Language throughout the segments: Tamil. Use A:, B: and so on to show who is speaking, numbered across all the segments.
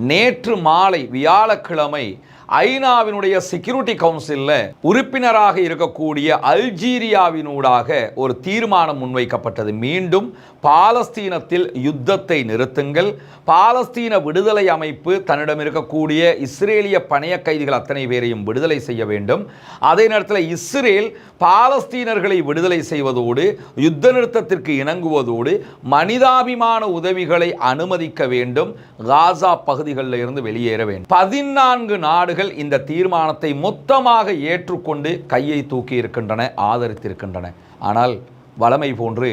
A: நேற்று மாலை வியாழக்கிழமை ஐநாவினுடைய செக்யூரிட்டி கவுன்சிலில் உறுப்பினராக இருக்கக்கூடிய அல்ஜீரியாவினூடாக ஒரு தீர்மானம் முன்வைக்கப்பட்டது. மீண்டும் பாலஸ்தீனத்தில் யுத்தத்தை நிறுத்துங்கள். பாலஸ்தீன விடுதலை அமைப்பு தன்னிடம் இருக்கக்கூடிய இஸ்ரேலிய பணைய கைதிகள் அத்தனை பேரையும் விடுதலை செய்ய வேண்டும். அதே நேரத்தில் இஸ்ரேல் பாலஸ்தீனர்களை விடுதலை செய்வதோடு யுத்த நிறுத்தத்திற்கு இணங்குவதோடு மனிதாபிமான உதவிகளை அனுமதிக்க வேண்டும். காசா பகுதிகளில் இருந்து வெளியேற வேண்டும். பதினான்கு நாடு நாடுகள் இந்த தீர்மானத்தை மொத்தமாக ஏற்றுக்கொண்டு கையை தூக்கி இருக்கின்றன ஆதரித்திருக்கின்றன. ஆனால் வளமை போன்று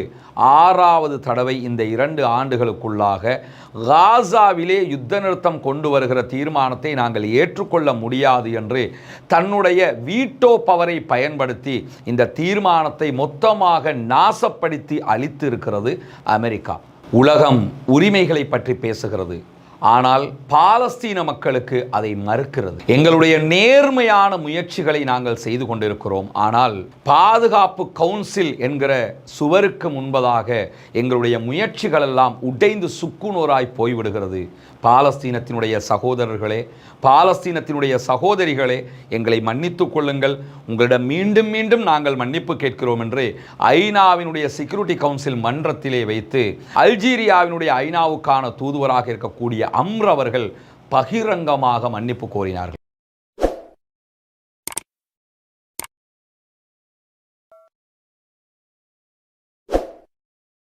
A: ஆறாவது தடவை இந்த இரண்டு ஆண்டுகளுக்குள்ளாக காசாவிலே யுத்த நிறுத்தம் கொண்டு வருகிற தீர்மானத்தை நாங்கள் ஏற்றுக்கொள்ள முடியாது என்று தன்னுடைய வீட்டோ பவரை பயன்படுத்தி இந்த தீர்மானத்தை மொத்தமாக நாசப்படுத்தி அளித்து இருக்கிறது அமெரிக்கா. உலகம் உரிமைகளை பற்றி பேசுகிறது. ஆனால் பாலஸ்தீன மக்களுக்கு அதை மறுக்கிறது. எங்களுடைய நேர்மையான முயற்சிகளை நாங்கள் செய்து கொண்டிருக்கிறோம். ஆனால் பாதுகாப்பு கவுன்சில் என்கிற சுவருக்கு முன்பதாக எங்களுடைய முயற்சிகள் எல்லாம் உடைந்து சுக்குநூறாய் போய்விடுகிறது. பாலஸ்தீனத்தினுடைய சகோதரர்களே பாலஸ்தீனத்தினுடைய சகோதரிகளே எங்களை மன்னித்து கொள்ளுங்கள். உங்களிடம் மீண்டும் மீண்டும் நாங்கள் மன்னிப்பு கேட்கிறோம் என்று ஐநாவினுடைய செக்யூரிட்டி கவுன்சில் மன்றத்திலே வைத்து அல்ஜீரியாவினுடைய ஐநாவுக்கான தூதுவராக இருக்கக்கூடிய அம்ரவர்கள் பகிரங்கமாக மன்னிப்பு கோரினார்கள்.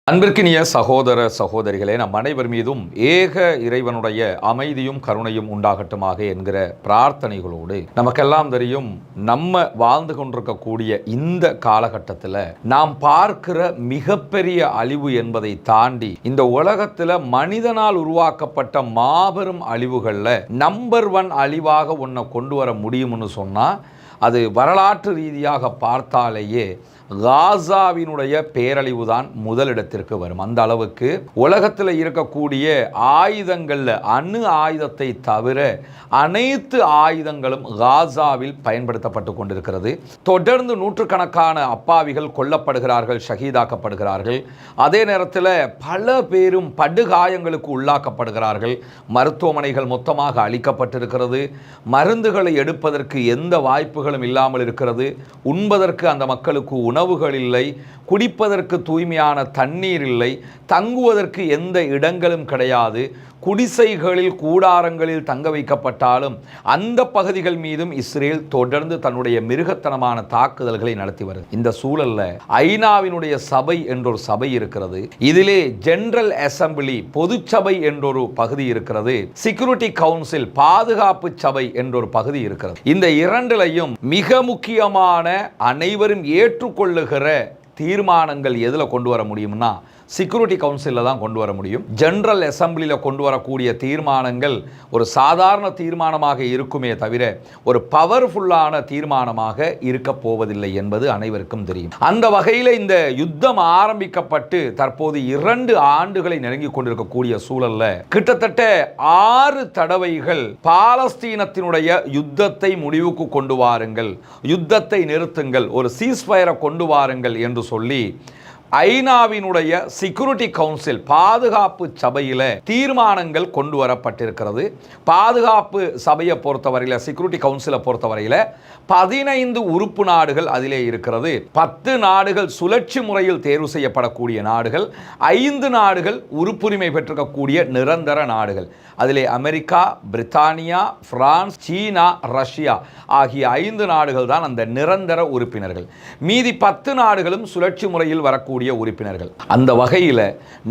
A: அன்பிற்கினிய சகோதர சகோதரிகளே நம் அனைவர் மீதும் ஏக இறைவனுடைய அமைதியும் கருணையும் உண்டாகட்டுமாக என்கிற பிரார்த்தனைகளோடு நமக்கெல்லாம் தெரியும் நம்ம வாழ்ந்து கொண்டிருக்கக்கூடிய இந்த காலகட்டத்தில் நாம் பார்க்கிற மிகப்பெரிய அழிவு என்பதை தாண்டி இந்த உலகத்தில் மனிதனால் உருவாக்கப்பட்ட மாபெரும் அழிவுகளில் நம்பர் ஒன் அழிவாக ஒன்றை கொண்டு வர முடியும்னு சொன்னால் அது வரலாற்று ரீதியாக பார்த்தாலேயே காசாவினுடைய பேரழிவு தான் முதலிடத்திற்கு வரும். அந்த அளவுக்கு உலகத்தில் இருக்கக்கூடிய ஆயுதங்களில் அணு ஆயுதத்தை தவிர அனைத்து ஆயுதங்களும் காசாவில் பயன்படுத்தப்பட்டு கொண்டிருக்கிறது. தொடர்ந்து நூற்றுக்கணக்கான அப்பாவிகள் கொல்லப்படுகிறார்கள் ஷஹீதாக்கப்படுகிறார்கள். அதே நேரத்தில் பல பேரும் படுகாயங்களுக்கு உள்ளாக்கப்படுகிறார்கள். மருத்துவமனைகள் மொத்தமாக அளிக்கப்பட்டிருக்கிறது மருந்துகளை எடுப்பதற்கு எந்த வாய்ப்புகளும் இல்லாமல் இருக்கிறது. உண்பதற்கு அந்த மக்களுக்கு உணவுகள் இல்லை குடிப்பதற்கு தூய்மையான தண்ணீர் இல்லை தங்குவதற்கு எந்த இடங்களும் கிடையாது. குடிசைகளில் கூடாரங்களில் தங்க வைக்கப்பட்டாலும் அந்த பகுதிகள் மீதும் இஸ்ரேல் தொடர்ந்து தன்னுடைய மிருகத்தனமான தாக்குதல்களை நடத்தி வருது. இந்த சூழல்ல ஐநாவினுடைய சபை என்றொரு சபை இருக்கிறது. இதிலே ஜெனரல் அசம்பிளி பொதுச்சபை என்றொரு பகுதி இருக்கிறது. செக்யூரிட்டி கவுன்சில் பாதுகாப்பு சபை என்றொரு பகுதி இருக்கிறது. இந்த இரண்டிலையும் மிக முக்கியமான அனைவரும் ஏற்றுக்கொள்ளுகிற தீர்மானங்கள் எதில் கொண்டு வர முடியும்னா செக்யூரிட்டி கவுன்சிலில் தான் கொண்டு வர முடியும். ஜென்ரல் அசம்பிளியில் கொண்டு வரக்கூடிய தீர்மானங்கள் ஒரு சாதாரண தீர்மானமாக இருக்குமே தவிர ஒரு பவர்ஃபுல்லான தீர்மானமாக இருக்க போவதில்லை என்பது அனைவருக்கும் தெரியும். அந்த வகையில் இந்த யுத்தம் ஆரம்பிக்கப்பட்டு தற்போது இரண்டு ஆண்டுகளை நெருங்கி கொண்டிருக்கக்கூடிய சூழல்ல கிட்டத்தட்ட ஆறு தடவைகள் பாலஸ்தீனத்தினுடைய யுத்தத்தை முடிவுக்கு கொண்டு வாருங்கள் யுத்தத்தை நிறுத்துங்கள் ஒரு சீஸ்ஃபயரை கொண்டு வாருங்கள் என்று சொல்லி ஐநாவினுடைய செக்யூரிட்டி கவுன்சில் பாதுகாப்பு சபையில் தீர்மானங்கள் கொண்டு வரப்பட்டிருக்கிறது. பாதுகாப்பு சபையை பொறுத்தவரையில் செக்யூரிட்டி கவுன்சிலை பொறுத்தவரையில் பதினைந்து உறுப்பு நாடுகள் அதிலே இருக்கிறது. பத்து நாடுகள் சுழற்சி முறையில் தேர்வு செய்யப்படக்கூடிய நாடுகள். ஐந்து நாடுகள் உறுப்புரிமை பெற்றிருக்கக்கூடிய நிரந்தர நாடுகள். அதிலே அமெரிக்கா பிரித்தானியா பிரான்ஸ் சீனா ரஷ்யா ஆகிய ஐந்து நாடுகள் தான் அந்த நிரந்தர உறுப்பினர்கள். மீதி பத்து நாடுகளும் சுழற்சி முறையில் வரக்கூடிய உறுப்பினர்கள். அந்த வகையில்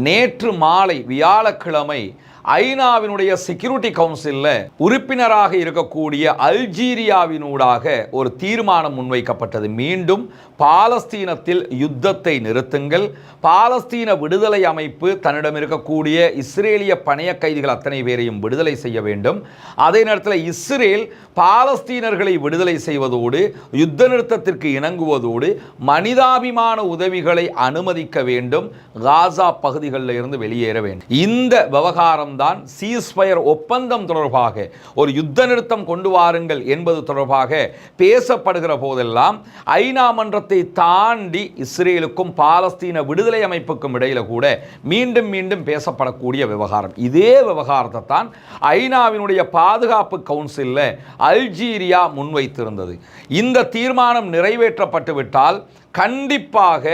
A: நேற்று மாலை வியாழக்கிழமை ஐநாவினுடைய செக்யூரிட்டி கவுன்சிலில் உறுப்பினராக இருக்கக்கூடிய அல்ஜீரியாவினூடாக ஒரு தீர்மானம் முன்வைக்கப்பட்டது. மீண்டும் பாலஸ்தீனத்தில் யுத்தத்தை நிறுத்துங்கள். பாலஸ்தீன விடுதலை அமைப்பு தன்னிடம் இருக்கக்கூடிய இஸ்ரேலிய பணைய கைதிகள் அத்தனை பேரையும் விடுதலை செய்ய வேண்டும். அதே நேரத்தில் இஸ்ரேல் பாலஸ்தீனர்களை விடுதலை செய்வதோடு யுத்த நிறுத்தத்திற்கு இணங்குவதோடு மனிதாபிமான உதவிகளை அனுமதிக்க வேண்டும். காசா பகுதிகளில் இருந்து வெளியேற வேண்டும். இந்த விவகாரம் தான் சீஸ்பயர் ஒப்பந்தம் தொடர்பாக ஒரு யுத்த நிறுத்தம் கொண்டு வாருங்கள் என்பது தொடர்பாக பேசப்படுகிற போதெல்லாம் ஐநா மன்றத்தை தாண்டி இஸ்ரேலுக்கும் பாலஸ்தீன விடுதலை அமைப்புக்கும் இடையில கூட மீண்டும் மீண்டும் பேசப்படக்கூடிய விவகாரம். இதே விவகாரத்தை தான் ஐநாவினுடைய பாதுகாப்பு கவுன்சிலில் அல்ஜீரியா முன்வைத்திருந்தது. இந்த தீர்மானம் நிறைவேற்றப்பட்டுவிட்டால் கண்டிப்பாக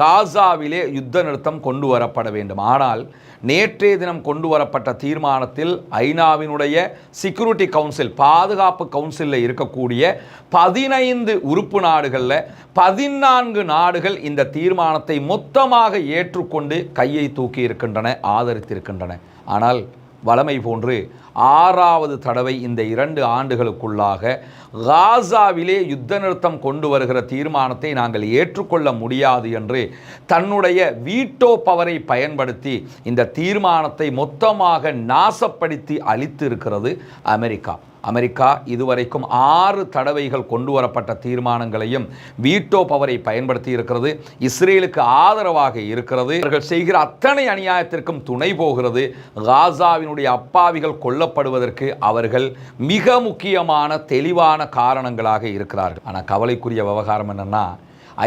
A: காசாவிலே யுத்த நிறுத்தம் கொண்டு வரப்பட வேண்டும். ஆனால் நேற்றைய தினம் கொண்டு வரப்பட்ட தீர்மானத்தில் ஐநாவினுடைய செக்யூரிட்டி கவுன்சில் பாதுகாப்பு கவுன்சிலில் இருக்கக்கூடிய பதினைந்து உறுப்பு நாடுகளில் பதினான்கு நாடுகள் இந்த தீர்மானத்தை மொத்தமாக ஏற்றுக்கொண்டு கையை தூக்கி இருக்கின்றன ஆதரித்திருக்கின்றன. ஆனால் வளமை போன்று ஆறாவது தடவை இந்த இரண்டு ஆண்டுகளுக்குள்ளாக காசாவிலே யுத்த நிறுத்தம் கொண்டு வருகிற தீர்மானத்தை நாங்கள் ஏற்றுக்கொள்ள முடியாது என்று தன்னுடைய வீட்டோ பவரை பயன்படுத்தி இந்த தீர்மானத்தை மொத்தமாக நாசப்படுத்தி அளித்து இருக்கிறது அமெரிக்கா. அமெரிக்கா இதுவரைக்கும் ஆறு தடவைகள் கொண்டு வரப்பட்ட தீர்மானங்களையும் வீட்டோ பவரை பயன்படுத்தி இருக்கிறது. இஸ்ரேலுக்கு ஆதரவாக இருக்கிறது. அவர்கள் செய்கிற அத்தனை அநியாயத்திற்கும் துணை போகிறது. காசாவினுடைய அப்பாவிகள் கொல்லப்படுவதற்கு அவர்கள் மிக முக்கியமான தெளிவான காரணங்களாக இருக்கிறார்கள். ஆனால் கவலைக்குரிய விவகாரம் என்னன்னா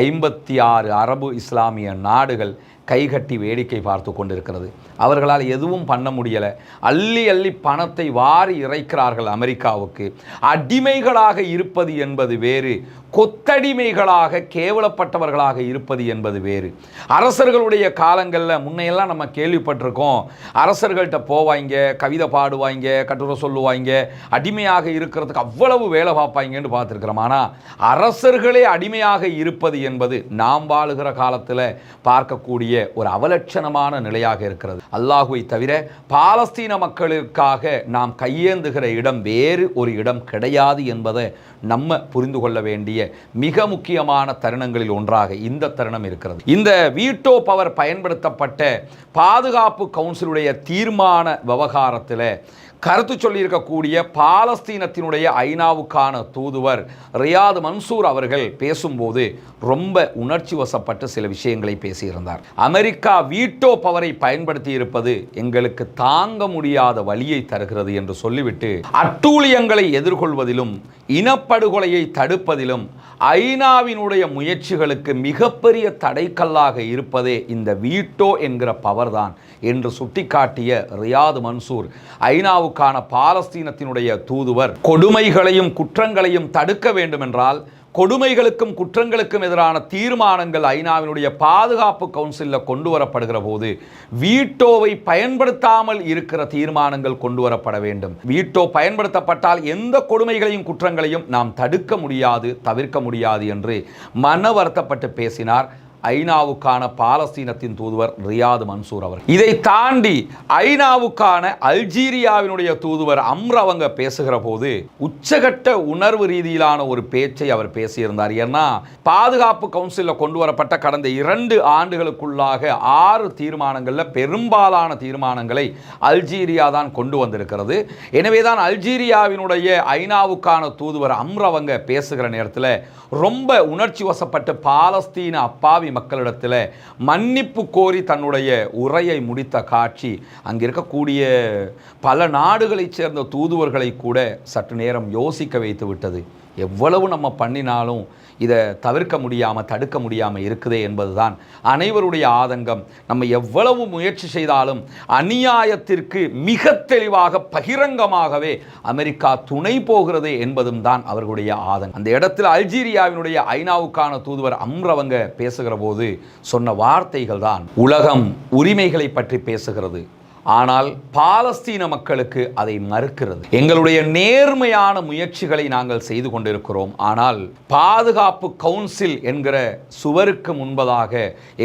A: ஐம்பத்தி ஆறு அரபு இஸ்லாமிய நாடுகள் கைகட்டி வேடிக்கை பார்த்து கொண்டிருக்கிறது. அவர்களால் எதுவும் பண்ண முடியலை. அள்ளி அள்ளி பணத்தை வாரி இறைக்கிறார்கள் அமெரிக்காவுக்கு. அடிமைகளாக இருப்பது என்பது வேறு. கொத்தடிமைகளாக கேவலப்பட்டவர்களாக இருப்பது என்பது வேறு. அரசர்களுடைய காலங்களில் முன்னையெல்லாம் நம்ம கேள்விப்பட்டிருக்கோம். அரசர்கள்ட்ட போவாங்க கவிதை பாடுவாங்க கட்டுரை சொல்லுவாங்க அடிமையாக இருக்கிறதுக்கு அவ்வளவு வேலை பார்ப்பாங்கன்னு பார்த்துருக்குறோம். ஆனால் அரசர்களே அடிமையாக இருப்பது என்பது நாம் வாழுகிற காலத்தில் பார்க்கக்கூடிய ஒரு அவலட்சணமான நிலையாக இருக்கிறது. அல்லாஹுவை தவிர பாலஸ்தீன மக்களுக்காக நாம் கையேந்துகிற இடம் வேறு ஒரு இடம் கிடையாது என்பதை நம்ம புரிந்து கொள்ள வேண்டிய மிக முக்கியமான தருணங்களில் ஒன்றாக இந்த தருணம் இருக்கிறது. இந்த வீட்டோ பவர் பயன்படுத்தப்பட்ட பாதுகாப்பு கவுன்சிலுடைய தீர்மான விவகாரத்தில் கருத்து சொல்லியிருக்கக்கூடிய பாலஸ்தீனத்தினுடைய ஐநாவுக்கான தூதுவர் ரியாத் மன்சூர் அவர்கள் பேசும்போது ரொம்ப உணர்ச்சி வசப்பட்டு சில விஷயங்களை பேசியிருந்தார். அமெரிக்கா வீட்டோ பவரை பயன்படுத்தி இருப்பது எங்களுக்கு தாங்க முடியாத வழியை தருகிறது என்று சொல்லிவிட்டு அட்டூழியங்களை எதிர்கொள்வதிலும் இனப்படுகொலையை தடுப்பதிலும் ஐநாவினுடைய முயற்சிகளுக்கு மிகப்பெரிய தடைக்கல்லாக இருப்பதே இந்த வீட்டோ என்கிற பவர் தான் என்று சுட்டிக்காட்டிய ரியாத் மன்சூர் ஐநாவுக்கான பாலஸ்தீனத்தினுடைய தூதுவர் கொடுமைகளையும் குற்றங்களையும் தடுக்க வேண்டுமென்றால் கொடுமைகளுக்கும் குற்றங்களுக்கும் எதிரான தீர்மானங்கள் ஐநாவினுடைய பாதுகாப்பு கவுன்சிலில் கொண்டு வரப்படுகிற போது வீட்டோவை பயன்படுத்தாமல் இருக்கிற தீர்மானங்கள் கொண்டு வரப்பட வேண்டும். வீட்டோ பயன்படுத்தப்பட்டால் எந்த கொடுமைகளையும் குற்றங்களையும் நாம் தடுக்க முடியாது தவிர்க்க முடியாது என்று மன வருத்தப்பட்டு பேசினார் ஐநாவுக்கான பாலஸ்தீனத்தின் தூதுவர் ரியாத் மன்சூர் அவர் இதை தாண்டி ஐநாவுக்கான அல்ஜீரியாவினுடைய தூதுவர் அம்ரவங்க பேசுகிற போது உச்சகட்ட உணர்வு ரீதியிலான ஒரு பேச்சை அவர் பேசியிருந்தார். ஏன்னா பாதுகாப்பு கவுன்சிலில் கொண்டு வரப்பட்ட கடந்த இரண்டு ஆண்டுகளுக்குள்ளாக ஆறு தீர்மானங்களில் பெரும்பாலான தீர்மானங்களை அல்ஜீரியா தான் கொண்டு வந்திருக்கிறது. எனவே தான் அல்ஜீரியாவினுடைய ஐநாவுக்கான தூதுவர் அம்ரவங்க பேசுகிற நேரத்தில் ரொம்ப உணர்ச்சி வசப்பட்டு பாலஸ்தீன அப்பாவி மக்களிடத்தில் மன்னிப்பு கோரி தன்னுடைய உரையை முடித்த காட்சி அங்கே இருக்கக்கூடிய பல நாடுகளைச் சேர்ந்த தூதுவர்களை கூட சற்று நேரம் யோசிக்க வைத்து விட்டது. எவ்வளவு நம்ம பண்ணினாலும் இதை தவிர்க்க முடியாமல் தடுக்க முடியாமல் இருக்குதே என்பதுதான் அனைவருடைய ஆதங்கம். நம்ம எவ்வளவு முயற்சி செய்தாலும் அநியாயத்திற்கு மிக தெளிவாக பகிரங்கமாகவே அமெரிக்கா துணை போகிறது என்பதும் தான் அவர்களுடைய ஆதங்கம். அந்த இடத்தில் அல்ஜீரியாவினுடைய ஐநாவுக்கான தூதுவர் அம்ரவங்க பேசுகிற போது சொன்ன வார்த்தைகள் தான் உலகம் உரிமைகளை பற்றி பேசுகிறது. ஆனால் பாலஸ்தீன மக்களுக்கு அதை மறுக்கிறது. எங்களுடைய நேர்மையான முயற்சிகளை நாங்கள் செய்து கொண்டிருக்கிறோம். ஆனால் பாதுகாப்பு கவுன்சில் என்கிற சுவருக்கு முன்பதாக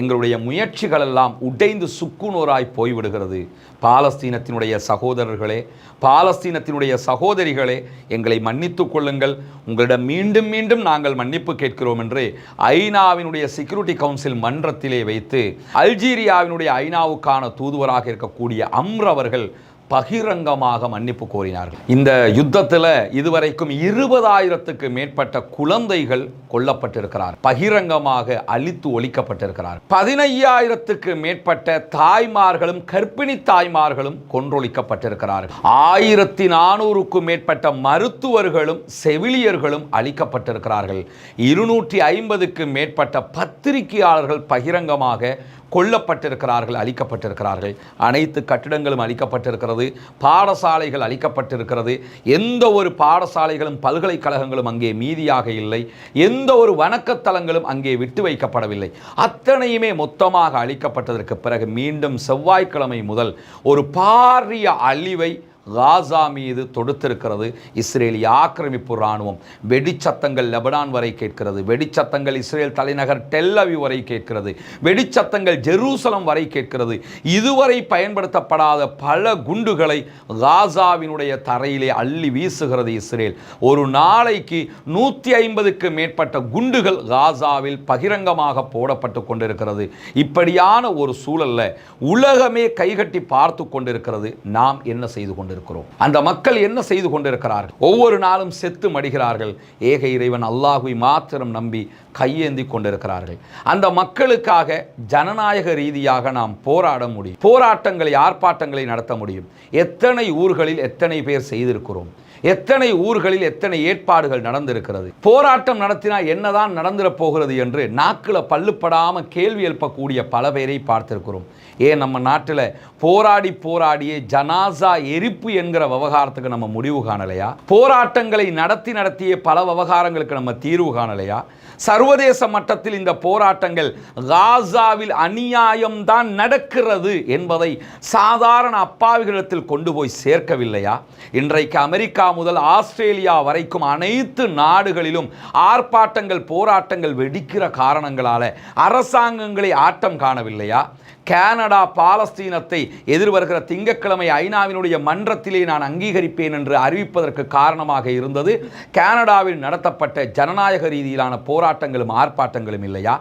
A: எங்களுடைய முயற்சிகள் எல்லாம் உடைந்து சுக்குநூறாய் போய்விடுகிறது. பாலஸ்தீனத்தினுடைய சகோதரர்களே பாலஸ்தீனத்தினுடைய சகோதரிகளே எங்களை மன்னித்துக் கொள்ளுங்கள். உங்களிடம் மீண்டும் மீண்டும் நாங்கள் மன்னிப்பு கேட்கிறோம் என்று ஐநாவினுடைய செக்யூரிட்டி கவுன்சில் மன்றத்திலே வைத்து அல்ஜீரியாவினுடைய ஐநாவுக்கான தூதுவராக இருக்கக்கூடிய அம்ர் அவர்கள் பகிரங்கமாக மன்னிப்பு கோரினார்கள். இந்த யுத்தத்தில் இதுவரைக்கும் இருபதாயிரத்துக்கு மேற்பட்ட குழந்தைகள் கொல்லப்பட்டிருக்கிறார். பகிரங்கமாக அழித்து ஒழிக்கப்பட்டிருக்கிறார். பதினையாயிரத்துக்கு மேற்பட்ட தாய்மார்களும் கர்ப்பிணி தாய்மார்களும் கொன்றொழிக்கப்பட்டிருக்கிறார்கள். ஆயிரத்தி நானூறுக்கும் மேற்பட்ட மருத்துவர்களும் செவிலியர்களும் அழிக்கப்பட்டிருக்கிறார்கள். இருநூற்றி ஐம்பதுக்கு மேற்பட்ட பத்திரிகையாளர்கள் பகிரங்கமாக கொல்லப்பட்டிருக்கிறார்கள் அழிக்கப்பட்டிருக்கிறார்கள். அனைத்து கட்டிடங்களும் அழிக்கப்பட்டிருக்கிறது. பாடசாலைகள் அழிக்கப்பட்டிருக்கிறது. எந்த ஒரு பாடசாலைகளும் பல்கலைக்கழகங்களும் அங்கே மீதியாக இல்லை. எந்த ஒரு வணக்கத்தலங்களும் அங்கே விட்டு வைக்கப்படவில்லை. அத்தனையுமே மொத்தமாக அழிக்கப்பட்டதற்கு பிறகு மீண்டும் செவ்வாய்க்கிழமை முதல் ஒரு பாரிய அழிவை காசா மீது தொடுத்திருக்கிறது. இஸ்ரேலிய ஆக்கிரமிப்பு இராணுவம். வெடிச்சத்தங்கள் லெபனான் வரை கேட்கிறது. வெடிச்சத்தங்கள் இஸ்ரேல் தலைநகர் டெல்லவி வரை கேட்கிறது. வெடிச்சத்தங்கள் ஜெருசலம் வரை கேட்கிறது. இதுவரை பயன்படுத்தப்படாத பல குண்டுகளை காசாவினுடைய தரையிலே அள்ளி வீசுகிறது இஸ்ரேல். ஒரு நாளைக்கு நூற்றி ஐம்பதுக்கு மேற்பட்ட குண்டுகள் காசாவில் பகிரங்கமாக போடப்பட்டு கொண்டிருக்கிறது. இப்படியான ஒரு சூழல்ல உலகமே கைகட்டி பார்த்து கொண்டிருக்கிறது. நாம் என்ன செய்து கொண்டிருக்கிறோம். அந்த மக்கள் என்ன செய்து கொண்டிருக்கிறார்கள்? ஒவ்வொரு நாளும் செத்து மடிகிறார்கள். ஏக இறைவன் அல்லாஹுவை மாத்திரம் நம்பி கையேந்தி கொண்டிருக்கிறார்கள். அந்த மக்களுக்காக ஜனநாயக ரீதியாக நாம் போராட முடியும். போராட்டங்களை ஆர்ப்பாட்டங்களை நடத்த முடியும். எத்தனை ஊர்களில் எத்தனை பேர் செய்திருக்கிறோம்? எத்தனை ஊர்களில் எத்தனை ஏற்பாடுகள் நடந்திருக்கிறது? போராட்டம் நடத்தினா என்னதான் நடந்துட போகிறது என்று நாக்கில் பல்லுப்படாம கேள்வி எழுப்பக்கூடிய பல பேரை பார்த்திருக்கிறோம். ஏன் நம்ம நாட்டில் போராடி போராடியே ஜனாசா எரிப்பு என்கிற விவகாரத்துக்கு நம்ம முடிவு காணலையா? போராட்டங்களை நடத்தி நடத்திய பல விவகாரங்களுக்கு நம்ம தீர்வு காணலையா? சர்வதேச மட்டத்தில் இந்த போராட்டங்கள் காசாவில் அநியாயம்தான் நடக்கிறது என்பதை சாதாரண அப்பாவிகளிடத்தில் கொண்டு போய் சேர்க்கவில்லையா? இன்றைக்கு அமெரிக்கா முதல் ஆஸ்திரேலியா வரைக்கும் அனைத்து நாடுகளிலும் ஆர்ப்பாட்டங்கள் போராட்டங்கள் வெடிக்கிற காரணங்களால அரசாங்கங்களை ஆட்டம் காணவில்லையா? கனடா பாலஸ்தீனத்தை எதிர்வருகிற திங்கட்கிழமை ஐநாவினுடைய மன்றத்திலே நான் அங்கீகரிப்பேன் என்று அறிவிப்பதற்கு காரணமாக இருந்தது. கனடாவில் நடத்தப்பட்ட ஜனநாயக ரீதியிலான போராட்டங்களும் ஆர்ப்பாட்டங்களும் இல்லையா?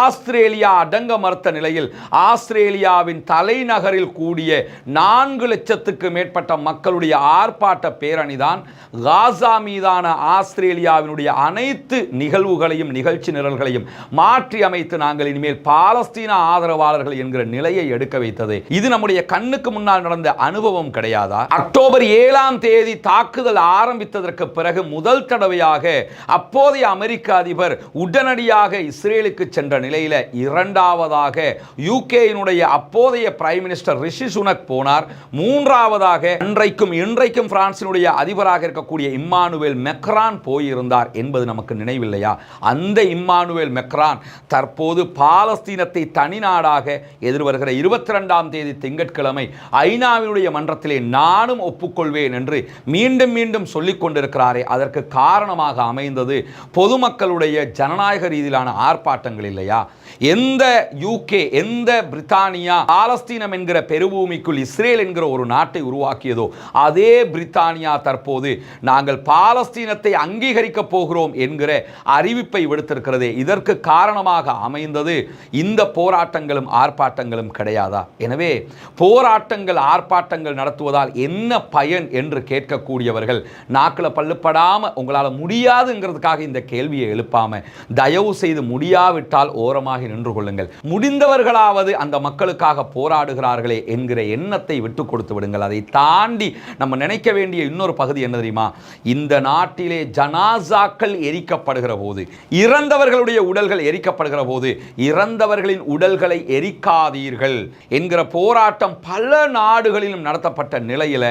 A: ஆஸ்திரேலியா அடங்க மறுத்த நிலையில் ஆஸ்திரேலியாவின் தலைநகரில் கூடிய நான்கு லட்சத்துக்கு மேற்பட்ட மக்களுடைய ஆர்ப்பாட்ட பேரணிதான் காசா மீதான ஆஸ்திரேலியாவினுடைய அனைத்து நிகழ்வுகளையும் நிகழ்ச்சி நிரல்களையும் மாற்றி அமைத்து நாங்கள் இனிமேல் பாலஸ்தீன ஆதரவாளர்கள் என்கிற நிலையை எடுக்க வைத்தது. இது நம்முடைய கண்ணுக்கு முன்னால் நடந்த அனுபவம் கிடையாதா? அக்டோபர் ஏழாம் தேதி தாக்குதல் ஆரம்பித்ததற்கு பிறகு முதல் தடவையாக அப்போதைய அமெரிக்க அதிபர் உடனடியாக இஸ்ரேலுக்கு சென்ற நிலையில் இரண்டாவதாக யூகேயினுடைய அப்போதைய பிரைம் மினிஸ்டர் ரிஷி சுனக் போனார். மூன்றாவதாக அன்றைக்கும் இன்றைக்கும் பிரான்சினுடைய அதிபராக இருக்கக்கூடிய இம்மானுவேல் மெக்ரான் போயிருந்தார் என்பது நமக்கு நினைவில்லையா? அந்த இம்மானுவேல் மெக்ரான் தற்போது பாலஸ்தீனத்தை தனிநாடாக எதிர்வருகிற இருபத்தி ரெண்டாம் தேதி திங்கட்கிழமை ஐநாவினுடைய மன்றத்திலே நானும் ஒப்புக்கொள்வேன் என்று மீண்டும் மீண்டும் சொல்லிக் கொண்டிருக்கிறாரே. அதற்கு காரணமாக அமைந்தது பொதுமக்களுடைய ஜனநாயக ரீதியிலான ஆர்ப்பாட்டங்கள் இல்லையா? எந்த யூகே எந்த பிரித்தானியா பாலஸ்தீனம் என்கிற பெருபூமிக்குள் இஸ்ரேல் என்கிற ஒரு நாட்டை உருவாக்கியதோ அதே பிரித்தானியா தற்போது நாங்கள் பாலஸ்தீனத்தை அங்கீகரிக்கப் போகிறோம் என்கிற அறிவிப்பை விடுத்திருக்கிறதே. இதற்கு காரணமாக அமைந்தது இந்த போராட்டங்களும் ஆர்ப்பாட்டங்களும் கிடையாதா? எனவே போராட்டங்கள் ஆர்ப்பாட்டங்கள் நடத்துவதால் என்ன பயன் என்று கேட்கக்கூடியவர்கள் நாக்கில் பல்லுப்படாம உங்களால் முடியாதுங்கிறதுக்காக இந்த கேள்வியை எழுப்பாம தயவு செய்து முடியாவிட்டால் ஓரமாக நின்று கொள்ளுங்கள். முடிந்தவர்களாவது அந்த மக்களுக்காக போராடுகிறார்களே என்கிற எண்ணத்தை விட்டு கொடுத்து விடுங்கள். அதை தாண்டி நம்ம நினைக்க வேண்டிய இன்னொரு பகுதி என்ன தெரியுமா? இந்த நாட்டிலே ஜனாசாக்கள் எரிக்கப்படுகிற போது இறந்தவர்களுடைய உடல்கள் எரிக்கப்படுகிற போது இறந்தவர்களின் உடல்களை எரிக்காதீர்கள் என்கிற போராட்டம் பல நாடுகளிலும் நடத்தப்பட்ட நிலையில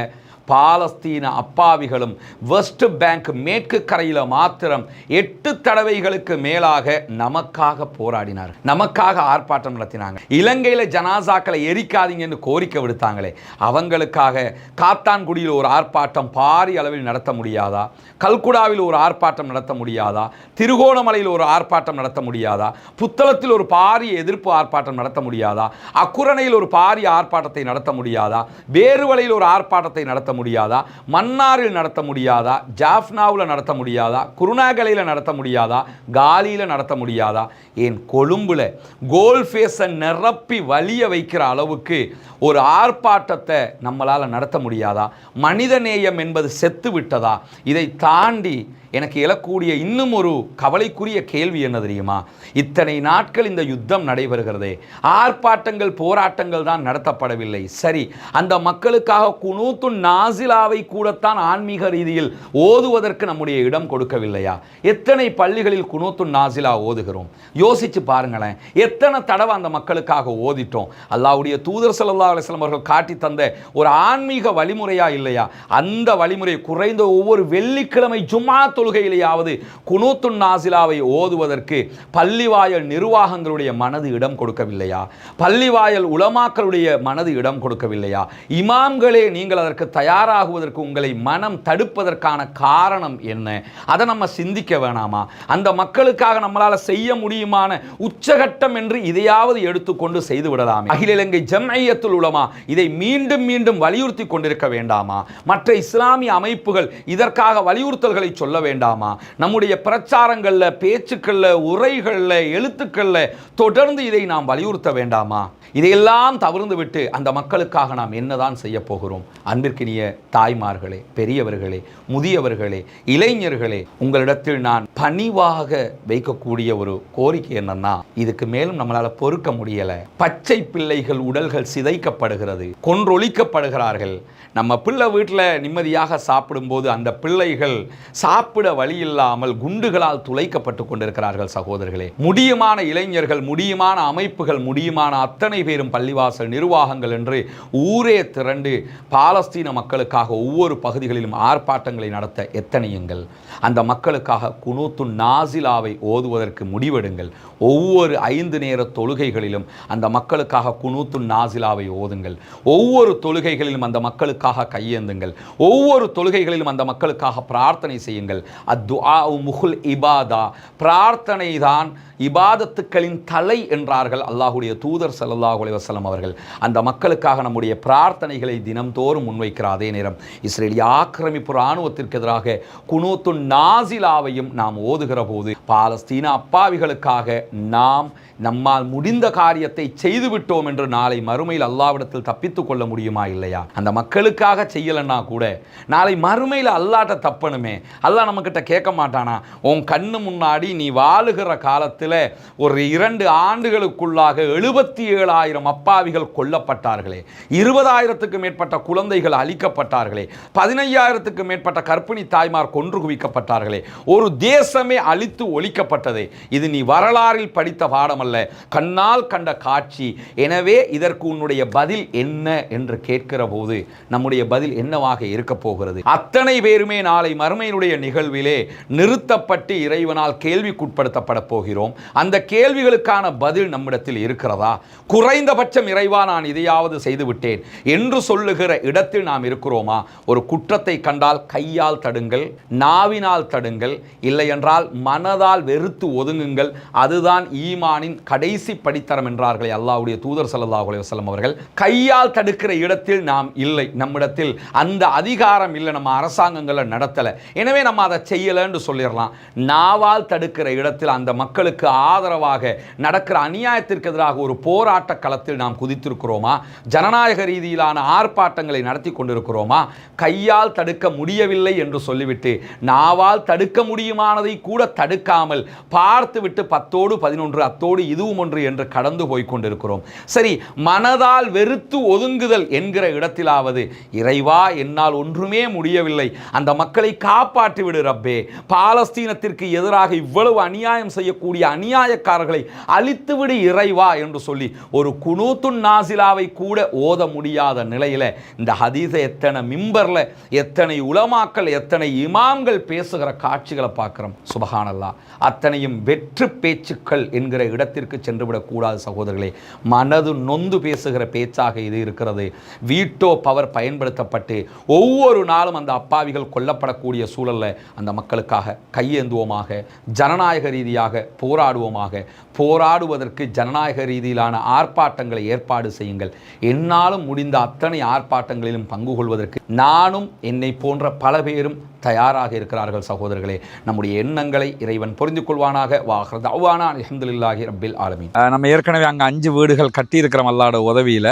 A: பாலஸ்தீன அப்பாவிகளும் வெஸ்ட் பேங்க் மேற்கு கரையில் மாத்திரம் எட்டு தடவைகளுக்கு மேலாக நமக்காக போராடினார் நமக்காக ஆர்ப்பாட்டம் நடத்தினாங்க. இலங்கையில் ஜனாசாக்களை எரிக்காதீங்கன்னு கோரிக்கை விடுத்தாங்களே. அவங்களுக்காக காத்தான்குடியில் ஒரு ஆர்ப்பாட்டம் பாரிய அளவில் நடத்த முடியாதா? கல்குடாவில் ஒரு ஆர்ப்பாட்டம் நடத்த முடியாதா? திருகோணமலையில் ஒரு ஆர்ப்பாட்டம் நடத்த முடியாதா? புத்தளத்தில் ஒரு பாரிய எதிர்ப்பு ஆர்ப்பாட்டம் நடத்த முடியாதா? அக்குரணையில் ஒரு பாரிய ஆர்ப்பாட்டத்தை நடத்த முடியாதா? வேறுவலையில் ஒரு ஆர்ப்பாட்டத்தை நடத்த முடியாதா? மன்னாரில் நடத்த முடியாதா? ஜாஃப்னாவில் நடத்த முடியாதா? குருணாகலையில் நடத்த முடியாதா? காலியில் நடத்த முடியாதா? ஏன் கொழும்பில் கோல் ஃபேஸை நிரப்பி வலிய வைக்கிற அளவுக்கு ஒரு ஆர்ப்பாட்டத்தை நம்மளால் நடத்த முடியாதா? மனிதநேயம் என்பது செத்து விட்டதா இதை தாண்டி எனக்கு எழக்கூடிய இன்னும் ஒரு கவலைக்குரிய கேள்வி என்ன தெரியுமா? இத்தனை நாட்கள் இந்த யுத்தம் நடைபெறுகிறதே. ஆர்ப்பாட்டங்கள் போராட்டங்கள் தான் நடத்தப்படவில்லை. சரி அந்த மக்களுக்காக குனூத்து நாசிலாவை கூடத்தான் ஆன்மீக ரீதியில் ஓதுவதற்கு நம்முடைய இடம் கொடுக்கவில்லையா? எத்தனை பள்ளிகளில் குனூத்து நாசிலா ஓதுகிறோம்? யோசிச்சு பாருங்களேன். எத்தனை தடவை அந்த மக்களுக்காக ஓதிட்டோம்? அல்லாவுடைய தூதர் சல்லா அலிஸ்லாம் அவர்கள் காட்டி தந்த ஒரு ஆன்மீக வழிமுறையா இல்லையா? அந்த வழிமுறை குறைந்த ஒவ்வொரு வெள்ளிக்கிழமை ஜுமாத் தொழுகையிலேயாவது குனூத்துன் நாசிலாவை ஓதுவதற்கு பள்ளிவாயல் நிர்வாகங்களுடைய மனது இடம் கொடுக்கவில்லையா? பள்ளிவாயல் உலமாக்களுடைய மனது இடம் கொடுக்கவில்லையா? இமாம்களே நீங்கள் அதற்கு தயாராகுவதற்கு உங்களை மனம் தடுப்பதற்கான காரணம் என்ன? அதை நம்ம சிந்திக்க வேணாமா? அந்த மக்களுக்காக நம்மளால் செய்ய முடியுமான உச்சகட்டம் என்று இதையாவது எடுத்துக்கொண்டு செய்து விடலாமே. அகில இலங்கை ஜம்ஐயத்துல் உலமா இதை மீண்டும் மீண்டும் வலியுறுத்தி கொண்டிருக்க வேண்டாமா? மற்ற இஸ்லாமிய அமைப்புகள் இதற்காக வலியுறுத்தல்களை சொல்ல வேண்டாமா? நம்முடைய பிரச்சாரங்களில் பேச்சுக்களில் உரைகளில் எழுத்துக்களில் தொடர்ந்து இதை நாம் வலியுறுத்த வேண்டாமா? இதையெல்லாம் தவிர்ந்து விட்டு அந்த மக்களுக்காக நாம் என்னதான் செய்ய போகிறோம்? அன்பிற்கினிய தாய்மார்களே பெரியவர்களே முதியவர்களே இளைஞர்களே உங்களிடத்தில் நான் பணிவாக வைக்கக்கூடிய ஒரு கோரிக்கை என்னன்னா இதுக்கு மேலும் நம்மளால பொறுக்க முடியல. பச்சை பிள்ளைகள் உடல்கள் சிதைக்கப்படுகிறது கொன்றொழிக்கப்படுகிறார்கள். நம்ம பிள்ளை வீட்டில் நிம்மதியாக சாப்பிடும்போது அந்த பிள்ளைகள் சாப்பிட வழி இல்லாமல் குண்டுகளால் துளைக்கப்பட்டு கொண்டிருக்கிறார்கள் சகோதரர்களே. முடியுமான இளைஞர்கள் முடியுமான அமைப்புகள் முடியுமான அத்தனை பேரும் பள்ளிவாசல் நிர்வாகங்கள் என்று ஊரே திரண்டு பாலஸ்தீன மக்களுக்காக ஒவ்வொரு பகுதிகளிலும் ஆர்ப்பாட்டங்களை நடத்த எத்தனையுங்கள்? அந்த மக்களுக்காக குனூத்து நாசிலாவை ஓதுவதற்கு முடிவெடுங்கள். ஒவ்வொரு ஐந்து நேர தொழுகைகளிலும் அந்த மக்களுக்காக குனூத்து நாசிலாவை ஓதுங்கள். ஒவ்வொரு தொழுகைகளிலும் அந்த மக்களுக்காக கையேந்துங்கள். ஒவ்வொரு தொழுகைகளிலும் அந்த மக்களுக்காக பிரார்த்தனை செய்யுங்கள். அத்துஆ முகுல் இபாதா. பிரார்த்தனை தான் இபாதத்துக்களின் தலை என்றார்கள் அல்லாஹுடைய தூதர் ஸல்லல்லாஹு அலைவசலம் அவர்கள். அந்த மக்களுக்காக நம்முடைய பிரார்த்தனைகளை தினம்தோறும் முன்வைக்கிற அதே நேரம் இஸ்ரேலிய ஆக்கிரமிப்பு இராணுவத்திற்கு எதிராக குனூத்து நாசிலாவையும் நாம் ஓதுகிற போது பாலஸ்தீன அப்பாவிகளுக்காக நாம் நம்மால் முடிந்த காரியத்தை செய்துவிட்டோம் என்று நாளை மறுமையில் அல்லாவிடத்தில் தப்பித்துக் கொள்ள முடியுமா இல்லையா? அந்த மக்களுக்காக செய்யலைன்னா கூட நாளை மறுமையில் அல்லாட்ட தப்பணுமே. அல்லாஹ் நம்மக்கிட்ட கேட்க மாட்டானா? உன் கண்ணு முன்னாடி நீ வாழுகிற காலத்தில் ஒரு இரண்டு ஆண்டுகளுக்குள்ளாக எழுபத்தி ஏழாயிரம் அப்பாவிகள் கொல்லப்பட்டார்களே. இருபதாயிரத்துக்கு மேற்பட்ட குழந்தைகள் அழிக்கப்பட்டார்களே. பதினையாயிரத்துக்கு மேற்பட்ட கற்பிணி தாய்மார் கொன்று குவிக்கப்பட்டார்களே. ஒரு தேசமே அழித்து ஒழிக்கப்பட்டதே. இது நீ வரலாறு வரலாறில் படித்த பாடம் அல்ல கண்ணால் கண்ட காட்சி. எனவே இதற்கு உன்னுடைய பதில் என்ன என்று கேட்கிற போது நம்முடைய பதில் என்னவாக இருக்க போகிறது? அத்தனை பேருமே நாளை மறுமையினுடைய நிகழ்விலே நிறுத்தப்பட்டு இறைவனால் கேள்விக்குட்படுத்தப்பட போகிறோம். அந்த கேள்விகளுக்கான பதில் நம்மிடத்தில் இருக்கிறதா? குறைந்தபட்சம் இறைவா நான் இதையாவது செய்துவிட்டேன் என்று சொல்லுகிற இடத்தில் நாம் இருக்கிறோமா? ஒரு குற்றத்தை கண்டால் கையால் தடுங்கள் நாவினால் தடுங்கள் இல்லை என்றால் மனதால் வெறுத்து ஒதுங்குங்கள். அதுதான் ஈமானின் கடைசி படித்தரம் என்றார்களே அல்லாவுடைய தூதர் ஸல்லல்லாஹு அலைஹி அவர்கள். கையால் தடுக்கிற இடத்தில் நாம் இல்லை. நம்மிடத்தில் அந்த அதிகாரம் இல்லை. நம்ம அரசாங்கங்களை நடத்தலை. எனவே நம்ம அதை செய்யலைன்னு சொல்லிடலாம். நாவால் தடுக்கிற இடத்தில் அந்த மக்களுக்கு ஆதரவாக நடக்கிற அநியாயத்திற்கு எதிராக ஒரு போராட்ட களத்தில் நாம் குதித்திருக்கிறோமா? ஜனநாயக ரீதியிலான ஆர்ப்பாட்டங்களை நடத்தி கொண்டிருக்கிறோமா? கையால் தடுக்க முடியவில்லை என்று சொல்லிவிட்டு நாவால் தடுக்க முடியுமானதை கூட தடுக்காமல் பார்த்துவிட்டு பத்தோடு பதினொன்று அத்தோடு இதுவும் ஒன்று என்று கடந்து போய் கொண்டிருக்கிறோம் சரி மனதால் வெறுத்து ஒதுங்குதல் என்கிற இடத்திலாவது இறைவா என்னால் ஒன்றுமே முடியவில்லை. அந்த மக்களை காப்பாற்றி விடு ரப்பே. பாலஸ்தீனத்திற்கு எதிராக இவ்வளவு அநியாயம் செய்யக்கூடிய அநியாயக்காரர்களை அழித்துவிடு இறைவா என்று சொல்லி ஒரு குனூத்து நாசிலாவை கூட ஓத முடியாத நிலையில் இந்த ஹதீஸை எத்தனை மிம்பரில் எத்தனை உலமாக்கள் எத்தனை இமாம்கள் பேசுகிற காட்சிகளை பார்க்குறோம். சுபகானல்லா அத்தனையும் வெற்று பேச்சுக்கள். என்கிற இடத்திற்கு சென்றுவிடக்கூடாது சகோதரர்களே. மனது நொந்து பேசுகிற பேச்சாக இது இருக்கிறது. வீட்டோ பவர் பயன்படுத்தப்பட்டு ஒவ்வொரு நாளும் அந்த அப்பாவிகள் கொல்லப்படக்கூடிய சூழல்ல அந்த மக்களுக்காக கையேந்துவோமாக ஜனநாயக ரீதியாக போராடுவோமாக போராடுவதற்கு ஜனநாயக ரீதியிலான ஆர்ப்பாட்டங்களை ஏற்பாடு செய்யுங்கள். என்னாலும் முடிந்த அத்தனை ஆர்ப்பாட்டங்களிலும் பங்கு கொள்வதற்கு நானும் என்னை போன்ற பல பேரும் தயாராக இருக்கிறார்கள் சகோதரர்களே. நம்முடைய எண்ணங்களை இறைவன் புரிந்து கொள்வானாக வாகிறது அவ்வானா அஹமதுல்லாஹி ரப்பில் ஆலமீன்.
B: நம்ம ஏற்கனவே அங்கே அஞ்சு வீடுகள் கட்டியிருக்கிறோம் அல்லாட உதவியில்